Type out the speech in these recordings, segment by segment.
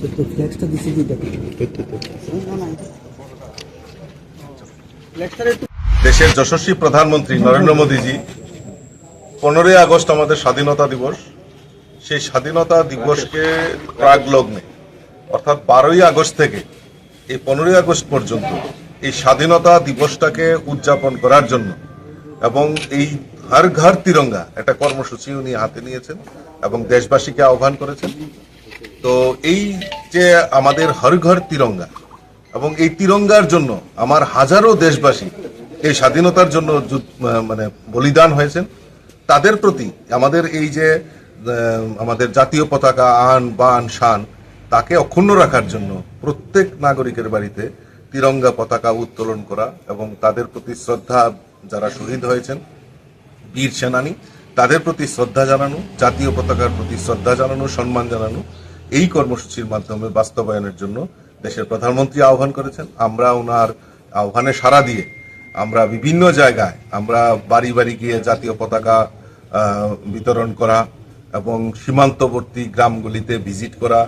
তো দিছি দেশের যশস্বী প্রধানমন্ত্রী নরেন্দ্র মোদীজি পনেরোই আগস্ট আমাদের স্বাধীনতা দিবস। সেই স্বাধীনতা দিবসকে প্রাগ লগ্নে অর্থাৎ বারোই আগস্ট থেকে এই পনেরোই আগস্ট পর্যন্ত এই স্বাধীনতা দিবসটাকে উদযাপন করার জন্য এবং এই হর ঘর তিরঙ্গা একটা কর্মসূচি উনি হাতে নিয়েছেন এবং দেশবাসীকে আহ্বান করেছেন। তো এই যে আমাদের হর ঘর তিরঙ্গা এবং এই তিরঙ্গার জন্য আমার হাজারো দেশবাসী এই স্বাধীনতার জন্য মানে বলিদান হয়েছেন, তাদের প্রতি আমাদের এই যে আমাদের জাতীয় পতাকা আন, বান, শান, তাকে অক্ষুণ্ণ রাখার জন্য প্রত্যেক নাগরিকের বাড়িতে তিরঙ্গা পতাকা উত্তোলন করা এবং তাদের প্রতি শ্রদ্ধা যারা শহীদ হয়েছেন, বীর সেনানী, তাদের প্রতি শ্রদ্ধা জানানো, জাতীয় পতাকার প্রতি শ্রদ্ধা জানানো, সম্মান জানানো এই কর্মসূচির মাধ্যমে বাস্তবায়নের জন্য দেশের প্রধানমন্ত্রী আহ্বান করেছেন। আমরা ওনার আহ্বানে সাড়া দিয়ে আমরা বিভিন্ন জায়গায় আমরা বাড়ি বাড়ি গিয়ে জাতীয় পতাকা বিতরণ করা এবং সীমান্তবর্তী গ্রামগুলিতে ভিজিট করা,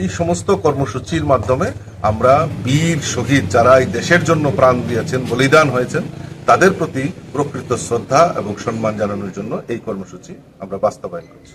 এই সমস্ত কর্মসূচির মাধ্যমে আমরা বীর শহীদ যারা এই দেশের জন্য প্রাণ দিয়েছেন, বলিদান হয়েছেন, তাদের প্রতি প্রকৃত শ্রদ্ধা এবং সম্মান জানানোর জন্য এই কর্মসূচি আমরা বাস্তবায়ন করছি।